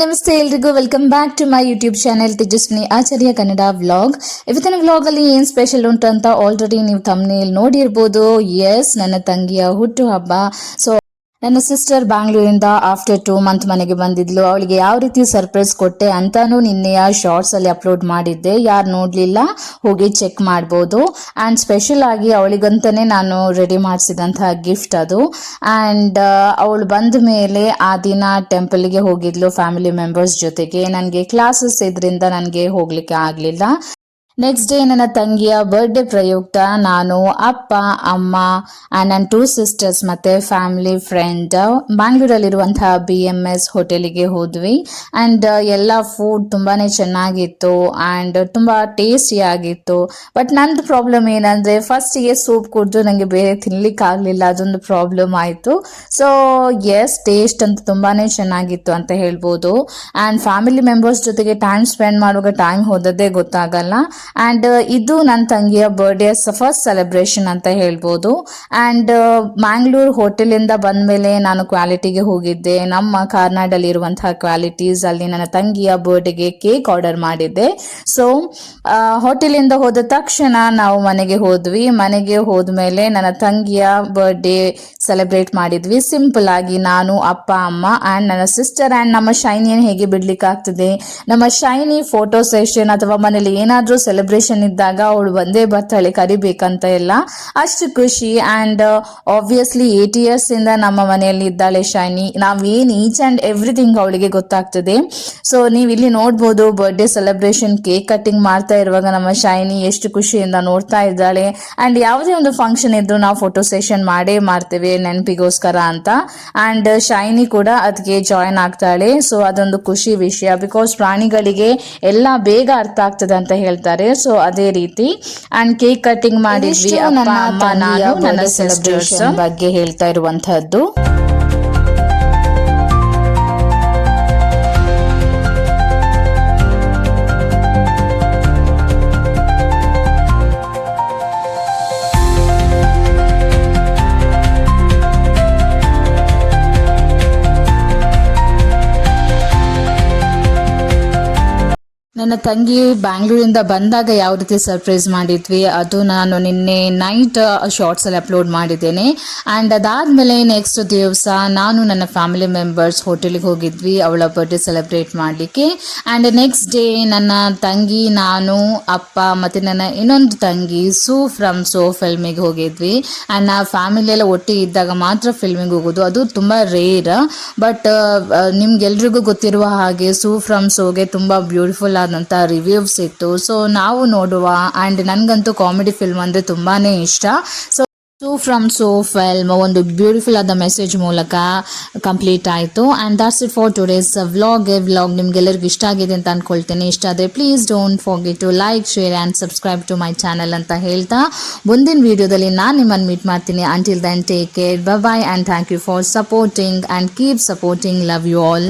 ನಮಸ್ತೆ ಎಲ್ರಿಗೂ. Welcome back to my YouTube channel Tejaswini Acharya Kannada vlog ಇವತ್ತಿನ vlog ಅಲ್ಲಿ ಏನ್ ಸ್ಪೆಷಲ್ ಉಂಟು ಅಂತ ಆಲ್ರೆಡಿ ನೀವು ತಮ್ಮನೇಲಿ ನೋಡಿರ್ಬೋದು. ಎಸ್ ನನ್ನ ತಂಗಿಯ ಹುಟ್ಟುಹಬ್ಬ ಸೊ ನನ್ನ ಸಿಸ್ಟರ್ ಬ್ಯಾಂಗ್ಳೂರಿಂದ ಆಫ್ಟರ್ ಟೂ ಮಂತ್ ಮನೆಗೆ ಬಂದಿದ್ಲು. ಅವಳಿಗೆ ಯಾವ ರೀತಿ ಸರ್ಪ್ರೈಸ್ ಕೊಟ್ಟೆ ಅಂತಾನು ನಿನ್ನೆಯ ಶಾರ್ಟ್ಸ್ ಅಲ್ಲಿ ಅಪ್ಲೋಡ್ ಮಾಡಿದ್ದೆ. ಯಾರು ನೋಡ್ಲಿಲ್ಲ, ಹೋಗಿ ಚೆಕ್ ಮಾಡ್ಬೋದು. ಅಂಡ್ ಸ್ಪೆಷಲ್ ಆಗಿ ಅವಳಿಗಂತಾನೆ ನಾನು ರೆಡಿ ಮಾಡಿಸಿದಂತಹ ಗಿಫ್ಟ್ ಅದು. ಅಂಡ್ ಅವಳು ಬಂದ ಮೇಲೆ ಆ ದಿನ ಟೆಂಪಲ್ಗೆ ಹೋಗಿದ್ಲು ಫ್ಯಾಮಿಲಿ ಮೆಂಬರ್ಸ್ ಜೊತೆಗೆ. ನನಗೆ ಕ್ಲಾಸಸ್ ಇದ್ರಿಂದ ನನಗೆ ಹೋಗ್ಲಿಕ್ಕೆ ಆಗಲಿಲ್ಲ. ನೆಕ್ಸ್ಟ್ ಡೇ ನನ್ನ ತಂಗಿಯ ಬರ್ಡೇ ಪ್ರಯುಕ್ತ ನಾನು, ಅಪ್ಪ, ಅಮ್ಮ ಆ್ಯಂಡ್ ನನ್ನ ಟೂ ಸಿಸ್ಟರ್ಸ್ ಮತ್ತು ಫ್ಯಾಮಿಲಿ ಫ್ರೆಂಡ್ ಬ್ಯಾಂಗ್ಳೂರಲ್ಲಿರುವಂತಹ ಬಿ ಎಂ ಎಸ್ ಹೋಟೆಲಿಗೆ ಹೋದ್ವಿ. ಆ್ಯಂಡ್ ಎಲ್ಲ ಫುಡ್ ತುಂಬಾ ಚೆನ್ನಾಗಿತ್ತು ಆ್ಯಂಡ್ ತುಂಬ ಟೇಸ್ಟಿಯಾಗಿತ್ತು ಬಟ್ ನಂದು ಪ್ರಾಬ್ಲಮ್ ಏನಂದರೆ ಫಸ್ಟಿಗೆ ಸೂಪ್ ಕುಡಿದು ನನಗೆ ಬೇರೆ ತಿನ್ನಲಿಕ್ಕಾಗಲಿಲ್ಲ ಅದೊಂದು ಪ್ರಾಬ್ಲಮ್ ಆಯಿತು. ಸೊ ಎಸ್ ಟೇಸ್ಟ್ ಅಂತ ತುಂಬಾ ಚೆನ್ನಾಗಿತ್ತು ಅಂತ ಹೇಳ್ಬೋದು. ಆ್ಯಂಡ್ ಫ್ಯಾಮಿಲಿ ಮೆಂಬರ್ಸ್ ಜೊತೆಗೆ ಟೈಮ್ ಸ್ಪೆಂಡ್ ಮಾಡುವಾಗ ಟೈಮ್ ಹೋದದ್ದೇ ಗೊತ್ತಾಗಲ್ಲ. ಆ್ಯಂಡ್ ಇದು ನನ್ನ ತಂಗಿಯ ಬರ್ಡೇ ಫಸ್ಟ್ ಸೆಲೆಬ್ರೇಷನ್ ಅಂತ ಹೇಳ್ಬೋದು. ಆ್ಯಂಡ್ ಮ್ಯಾಂಗ್ಳೂರ್ ಹೋಟೆಲಿಂದ ಬಂದಮೇಲೆ ನಾನು ಕ್ವಾಲಿಟಿಗೆ ಹೋಗಿದ್ದೆ. ನಮ್ಮ ಕಾರ್ನಾಡಲ್ಲಿರುವಂತಹ ಕ್ವಾಲಿಟೀಸ್ ಅಲ್ಲಿ ನನ್ನ ತಂಗಿಯ ಬರ್ಡೇಗೆ ಕೇಕ್ ಆರ್ಡರ್ ಮಾಡಿದ್ದೆ. ಸೊ ಹೋಟೆಲಿಂದ ಹೋದ ತಕ್ಷಣ ನಾವು ಮನೆಗೆ ಹೋದ್ವಿ. ಮನೆಗೆ ಹೋದ್ಮೇಲೆ ನನ್ನ ತಂಗಿಯ ಬರ್ಡೇ ಸೆಲೆಬ್ರೇಟ್ ಮಾಡಿದ್ವಿ. ಸಿಂಪಲ್ ಆಗಿ ನಾನು, ಅಪ್ಪ, ಅಮ್ಮ ಆ್ಯಂಡ್ ನನ್ನ ಸಿಸ್ಟರ್ ಆ್ಯಂಡ್ ನಮ್ಮ ಶೈನಿಯನ್ನು ಹೇಗೆ ಬಿಡ್ಲಿಕ್ಕಾಗ್ತದೆ? ನಮ್ಮ ಶೈನಿ ಫೋಟೋ ಸೆಷನ್ ಅಥವಾ ಮನೇಲಿ ಏನಾದರೂ ಸೆಲೆಬ್ರೇಷನ್ ಇದ್ದಾಗ ಅವಳು ಬಂದೇ ಬರ್ತಾಳೆ ಕರಿಬೇಕಂತ ಎಲ್ಲ. ಅಷ್ಟು ಖುಷಿ ಆ್ಯಂಡ್ ಆಬ್ವಿಯಸ್ಲಿ ಏಟ್ ಇಯರ್ಸ್ ಇಂದ ನಮ್ಮ ಮನೆಯಲ್ಲಿ ಇದ್ದಾಳೆ ಶೈನಿ. ನಾವೇನು ಈಚ್ ಆ್ಯಂಡ್ ಎವ್ರಿಥಿಂಗ್ ಅವಳಿಗೆ ಗೊತ್ತಾಗ್ತದೆ. ಸೊ ನೀವು ಇಲ್ಲಿ ನೋಡ್ಬೋದು ಬರ್ಡೇ ಸೆಲೆಬ್ರೇಷನ್ ಕೇಕ್ ಕಟ್ಟಿಂಗ್ ಮಾಡ್ತಾ ಇರುವಾಗ ನಮ್ಮ ಶೈನಿ ಎಷ್ಟು ಖುಷಿಯಿಂದ ನೋಡ್ತಾ ಇದ್ದಾಳೆ. ಆ್ಯಂಡ್ ಯಾವುದೇ ಒಂದು ಫಂಕ್ಷನ್ ಇದ್ರೂ ನಾವು ಫೋಟೋ ಸೆಷನ್ ಮಾಡೇ ಮಾಡ್ತೇವೆ ನೆನಪಿಗೋಸ್ಕರ ಅಂತ. ಆ್ಯಂಡ್ ಶೈನಿ ಕೂಡ ಅದಕ್ಕೆ ಜಾಯಿನ್ ಆಗ್ತಾಳೆ. ಸೊ ಅದೊಂದು ಖುಷಿ ವಿಷಯ ಬಿಕಾಸ್ ಪ್ರಾಣಿಗಳಿಗೆ ಎಲ್ಲ ಬೇಗ ಅರ್ಥ ಆಗ್ತದೆ ಅಂತ ಹೇಳ್ತಾರೆ. ಸೊ ಅದೇ ರೀತಿ ಅಂಡ್ ಕೇಕ್ ಕಟಿಂಗ್ ಮಾಡಿದ್ವಿ ಅಪ್ಪ ಅಮ್ಮ ನಾನು ನನ್ನ ಸೆಲೆಬ್ರೇಷನ್ ಬಗ್ಗೆ ಹೇಳ್ತಾ ಇರುವಂತಹದ್ದು. ನನ್ನ ತಂಗಿ ಬ್ಯಾಂಗ್ಳೂರಿಂದ ಬಂದಾಗ ಯಾವ ರೀತಿ ಸರ್ಪ್ರೈಸ್ ಮಾಡಿದ್ವಿ, ಅದು ನಾನು ನಿನ್ನೆ ನೈಟ್ ಶಾರ್ಟ್ಸಲ್ಲಿ ಅಪ್ಲೋಡ್ ಮಾಡಿದ್ದೇನೆ. ಆ್ಯಂಡ್ ಅದಾದಮೇಲೆ ನೆಕ್ಸ್ಟ್ ದಿವಸ ನಾನು ನನ್ನ ಫ್ಯಾಮಿಲಿ ಮೆಂಬರ್ಸ್ ಹೋಟೆಲಿಗೆ ಹೋಗಿದ್ವಿ, ಅವಳ ಬರ್ಡೇ ಸೆಲೆಬ್ರೇಟ್ ಮಾಡಲಿಕ್ಕೆ. ಆ್ಯಂಡ್ ನೆಕ್ಸ್ಟ್ ಡೇ ನನ್ನ ತಂಗಿ, ನಾನು, ಅಪ್ಪ ಮತ್ತು ನನ್ನ ಇನ್ನೊಂದು ತಂಗಿ ಸೂ ಫ್ರಮ್ ಸೋ ಫಿಲ್ಮಿಗೆ ಹೋಗಿದ್ವಿ. ಆ್ಯಂಡ್ ಫ್ಯಾಮಿಲಿ ಎಲ್ಲ ಒಟ್ಟಿಗೆ ಇದ್ದಾಗ ಮಾತ್ರ ಫಿಲ್ಮಿಗೆ ಹೋಗೋದು, ಅದು ತುಂಬ ರೇರ್ ಬಟ್ ನಿಮ್ಗೆಲ್ರಿಗೂ ಗೊತ್ತಿರುವ ಹಾಗೆ ಸೂ ಫ್ರಮ್ ಸೋಗೆ ತುಂಬ ಬ್ಯೂಟಿಫುಲ್ ಆದಂಥ ರಿವ್ಯೂಸ್ ಇತ್ತು. ಸೊ ನಾವು ನೋಡುವ ಆ್ಯಂಡ್ ನನಗಂತೂ ಕಾಮಿಡಿ ಫಿಲ್ಮ್ ಅಂದರೆ ತುಂಬಾ ಇಷ್ಟ. So Su from So film ಒಂದು ಬ್ಯೂಟಿಫುಲ್ ಆದ ಮೆಸೇಜ್ ಮೂಲಕ ಕಂಪ್ಲೀಟ್ ಆಯಿತು. And that's it for today's vlog vlog ನಿಮ್ಗೆಲ್ಲರಿಗೂ ಇಷ್ಟ ಆಗಿದೆ ಅಂತ ಅಂದ್ಕೊಳ್ತೀನಿ ಇಷ್ಟ ಆದರೆ please don't forget to like share and subscribe to my channel ಅಂತ ಹೇಳ್ತಾ ಮುಂದಿನ ವಿಡಿಯೋದಲ್ಲಿ ನಾನು ನಿಮ್ಮನ್ನು ಮೀಟ್ ಮಾಡ್ತೀನಿ. ಅಂಟಿಲ್ ದೆನ್ ಟೇಕ್ ಕೇರ್ ಬ bye and thank you for supporting and keep supporting love you all